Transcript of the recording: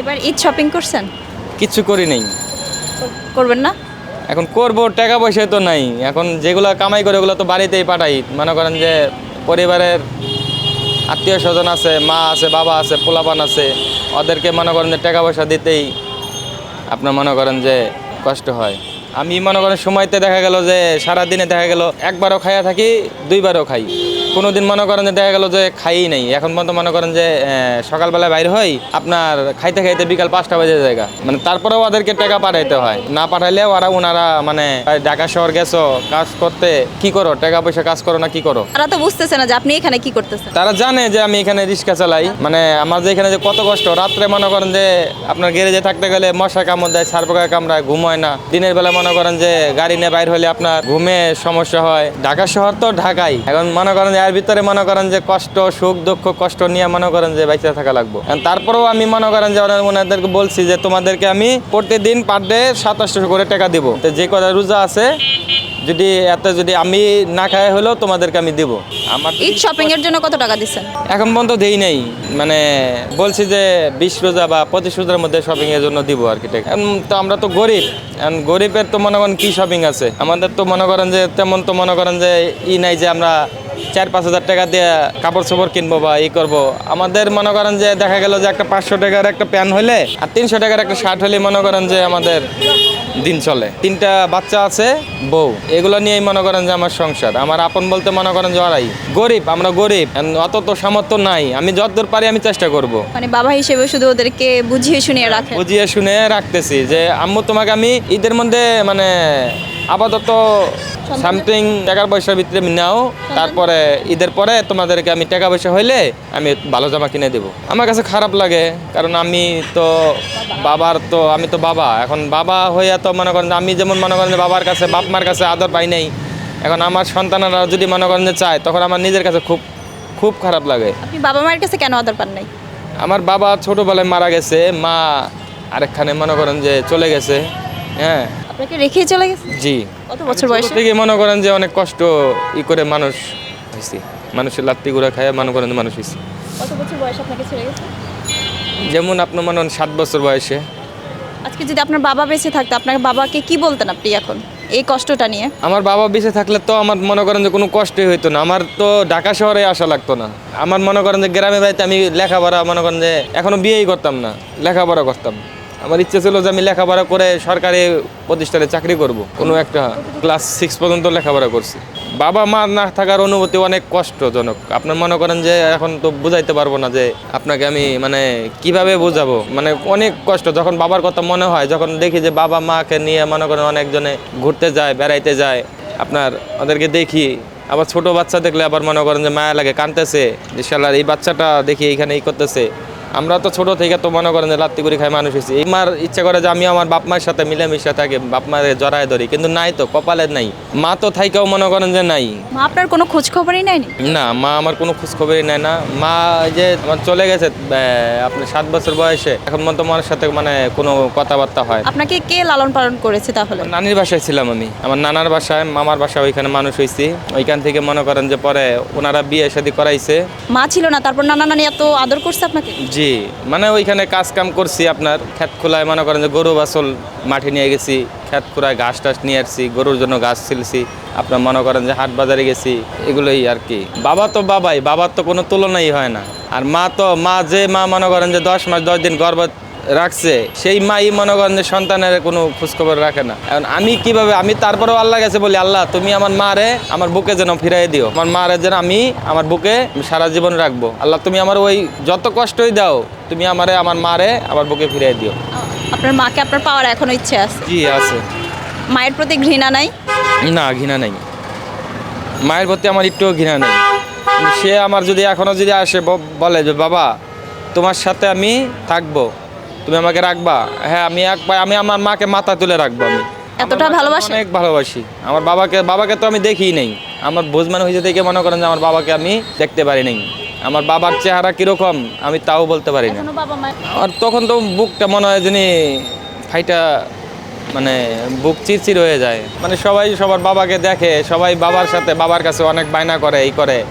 এবার ঈদ শপিং করছেন? কিচ্ছু করি নেই। করবেন না? এখন করব টাকা পয়সা তো নাই। এখন যেগুলো কামাই করে ওগুলো তো বাড়িতেই পাঠাই। মনে করেন যে পরিবারের আত্মীয় স্বজন আছে মা আছে বাবা আছে পোলাপান আছে ওদেরকে মনে করেন যে টাকা পয়সা দিতেই আপনার মনে করেন যে কষ্ট হয়। আমি মনে করেন সময়তে দেখা গেল যে সারা দিনে দেখা গেল একবারও খাইয়া থাকি দুইবারও খাই। কোনো দিন মনে করেন যে দেখা গেল যে খাই নাই। এখন পর্যন্ত মনে করেন যে আহ, সকালবেলায় বাইর হই আপনার খাইতে খাইতে বিকাল পাঁচটা বাজে জায়গা। মানে তারপরেও ওদেরকে টাকা পাঠাইতে হয়। না পাঠাইলে ওরা ওনারা মানে ঢাকা শহর গেছো কাজ করতে কি করো? টাকা পয়সা কাজ করো না কি করো? তারা তো বুঝতেছে না যে আপনি এখানে কি করতেছেন। তারা জানে যে আমি এখানে রিক্সা চালাই। মানে আমার যে এখানে যে কত কষ্ট রাত্রে মনে করেন যে আপনার গ্যারেজে থাকতে গেলে মশা কামড় দেয় সার পোকা কামড়ায় ঘুম হয় না। দিনের বেলা মনে করেন যে গাড়ি নিয়ে বাইর হলে আপনার ঘুমে সমস্যা হয়। ঢাকা শহর তো ঢাকাই। এখন মনে করেন যে এর ভিতরে মনে করেন যে কষ্ট সুখ দুঃখ কষ্ট নিয়ে মনে করেন যে বাইচে থাকা লাগবো। তারপরেও আমি মনে করেন যে ওনাদেরকে বলছি যে তোমাদেরকে আমি প্রতিদিন পার ডে সাতাশশো করে টাকা দিব। তো যে কথা রোজা আছে যদি এত যদি আমি না খাই হলেও তোমাদেরকে আমি দিব। আমার ঈদ শপিং এর জন্য কত টাকা দিচ্ছেন? এখন পর্যন্ত দেই নাই। মানে বলছি যে বিশ রোজা বা পঁচিশ রোজার মধ্যে শপিং এর জন্য দিব আর কি তো আমরা তো গরিব। গরিবের তো মনে করেন কি শপিং আছে? আমাদের তো মনে করেন যে তেমন তো মনে করেন যে ই নাই যে আমরা চার পাঁচ হাজার টাকা দিয়ে কাপড় চোপড় কিনবো বা ই করব। আমাদের মনে করেন যে দেখা গেল যে একটা পাঁচশো টাকার একটা প্যান্ট হলে আর তিনশো টাকার একটা শার্ট হলে মনে করেন যে আমাদের দিন চলে। তিনটা বাচ্চা আছে বউ। এগুলো নিয়েই মনে করেন যে আমার সংসার। আমার আপন বলতে মনে করেন যে ওরাই। গরিব আমরা গরিব। অত তো সামর্থ্য নাই। আমি যতদূর পারি আমি চেষ্টা করব। মানে বাবা হিসেবে শুধু ওদেরকে বুঝিয়ে শুনিয়ে রাখেন? বুঝিয়ে শুনে রাখতেছি যে আম্মু তোমাকে আমি ঈদের মধ্যে মানে আপাতত সামথিং টাকার পয়সার ভিতরে নাও তারপরে ঈদের পরে তোমাদেরকে আমি টাকা পয়সা হইলে আমি ভালো জামা কিনে দেবো। আমার কাছে খারাপ লাগে কারণ আমি তো বাবার তো আমি তো বাবা। এখন বাবা হইয়া তো মনে করেন আমি যেমন মনে করেন বাবার কাছে বাপ মার কাছে আদর পাই নাই এখন আমার সন্তানেরা যদি মনে করেন যে চায় তখন আমার নিজের কাছে খুব খুব খারাপ লাগে। আপনি বাবা মায়ের কাছে কেন আদর পান নাই? আমার বাবা ছোটোবেলায় মারা গেছে মা আরেকখানে মনে করেন যে চলে গেছে হ্যাঁ। আপনাকে রেখেই চলে গেছে? জি। কত বছর বয়সে? থেকে মনে করেন যে অনেক কষ্ট ই করে মানুষ হয়েছি মানুষের লাত্তি গুঁড়া খায় মনে করেন মানুষ হয়েছি কত বছর বয়সে আপনাকে ছেড়ে গেছে? যেমন আপনার মনে সাত বছর বয়সে। আজকে যদি আপনার বাবা বেঁচে থাকতো আপনার বাবাকে কি বলতেন আপনি এখন এই কষ্টটা নিয়ে? আমার বাবা বেঁচে থাকলে তো আমার মনে করেন যে কোনো কষ্টই হইতো না। আমার তো ঢাকা শহরে আসা লাগতো না। আমার মনে করেন যে গ্রামে বাড়িতে আমি লেখাপড়া মনে করেন যে এখনও বিয়েই করতাম না। লেখাপড়া করতাম। আমার ইচ্ছে ছিল যে আমি লেখাপড়া করে সরকারি প্রতিষ্ঠানে চাকরি করব। কোনো একটা ক্লাস সিক্স পর্যন্ত লেখাপড়া করছি। বাবা মা না থাকার অনুভূতি অনেক কষ্টজনক। আপনার মনে করেন যে এখন তো বুঝাইতে পারব না যে আপনাকে আমি মানে কীভাবে বোঝাবো? মানে অনেক কষ্ট। যখন বাবার কথা মনে হয়, যখন দেখি যে বাবা মাকে নিয়ে মনে করেন অনেকজনে ঘুরতে যায়, বেড়াইতে যায়, আপনার ওদেরকে দেখি, আবার ছোট বাচ্চা দেখলে আবার মনে করেন যে মায়া লাগে কানতেছে যে শালার এই বাচ্চাটা দেখি এইখানে এই করতেছে। আমরা তো ছোট থেকে তো মনে করেন যে লাত্তি করে খাই মানুষ হয়েছি। আমার ইচ্ছা করে যে আমি আমার বাপ মায়ের সাথে মিলেমিশে থাকি বাপ মায়ের জড়ায় ধরি কিন্তু নাই তো কপালে নাই। মা তো থাইকাও মনে করেন যে নাই। মা আপনার কোনো খোঁজ খবরই নেয়নি? না মা আমার কোনো খোঁজ খবরই নেয় না। মা যে আমার চলে গেছে আহ, আপনি সাত বছর বয়সে এখন মতো আমার সাথে মানে কোনো কথাবার্তা হয়। আপনাকে কে লালন পালন করেছে তাহলে? নানির বাসায় ছিলাম আমি। আমার নানার বাসায় মামার বাসায় ওইখানে মানুষ হয়েছি। ওইখান থেকে মনে করেন যে পরে ওনারা বিয়ে শাদি করাইছে। মা ছিল না তারপর নানা নানি এত আদর করছে আপনাকে? জি মানে ওইখানে কাজ কাম করছি আপনার খ্যাত খোলায় মনে করেন যে গরু বাছল মাঠে নিয়ে গেছি খ্যাত খোলায় ঘাস টাস নিয়ে আসছি, গরুর জন্য ঘাস ছিলছি আপনার মনে করেন যে হাট বাজারে গেছি, এগুলোই আর কি। বাবা তো বাবাই, বাবার তো কোনো তুলনাই হয় না। আর মা তো, মা যে মা মনে করেন যে দশ মাস, দশ দিন গর্ভ রাখছে সেই মাই মনে করেন যে সন্তানের কোনো খোঁজখবর রাখে না। এখন আমি কীভাবে আমি তারপরেও আল্লাহ গেছে বলি আল্লাহ তুমি আমার মারে আমার বুকে যেন ফিরাই দিও। আমার মারে যেন আমি আমার বুকে সারা জীবন রাখব। আল্লাহ তুমি আমার ওই যত কষ্টই দাও তুমি আমারে আমার মারে আমার বুকে ফিরাই দিও। আপনার মাকে আপনার পাওয়ার এখনও ইচ্ছে আছে? জি আছে। মায়ের প্রতি ঘৃণা নাই? না ঘৃণা নেই। মায়ের প্রতি আমার একটুও ঘৃণা নেই। সে আমার যদি এখনও যদি আসে বলে যে বাবা তোমার সাথে আমি থাকব। তুমি আমাকে রাখবা? হ্যাঁ আমি এক পায়ে- আমি আমার মাকে মাথা তুলে রাখব আমি। এতটা ভালোবাসি? অনেক ভালোবাসি। আমার বাবাকে বাবাকে তো আমি দেখি নাই। আমার বোঝমান হয়েছে থেকে মনে করেন যে আমার বাবাকে আমি দেখতে পারি নাই। আমার বাবার চেহারা কীরকম আমি তাও বলতে পারি না। আর তখন তো বুকটা মনে হয় যিনি ফাইটা মানে বুক চিরচির হয়ে যায়। মানে সবাই সবার বাবাকে দেখে সবাই বাবার সাথে বাবার কাছে অনেক বায়না করে এই করে।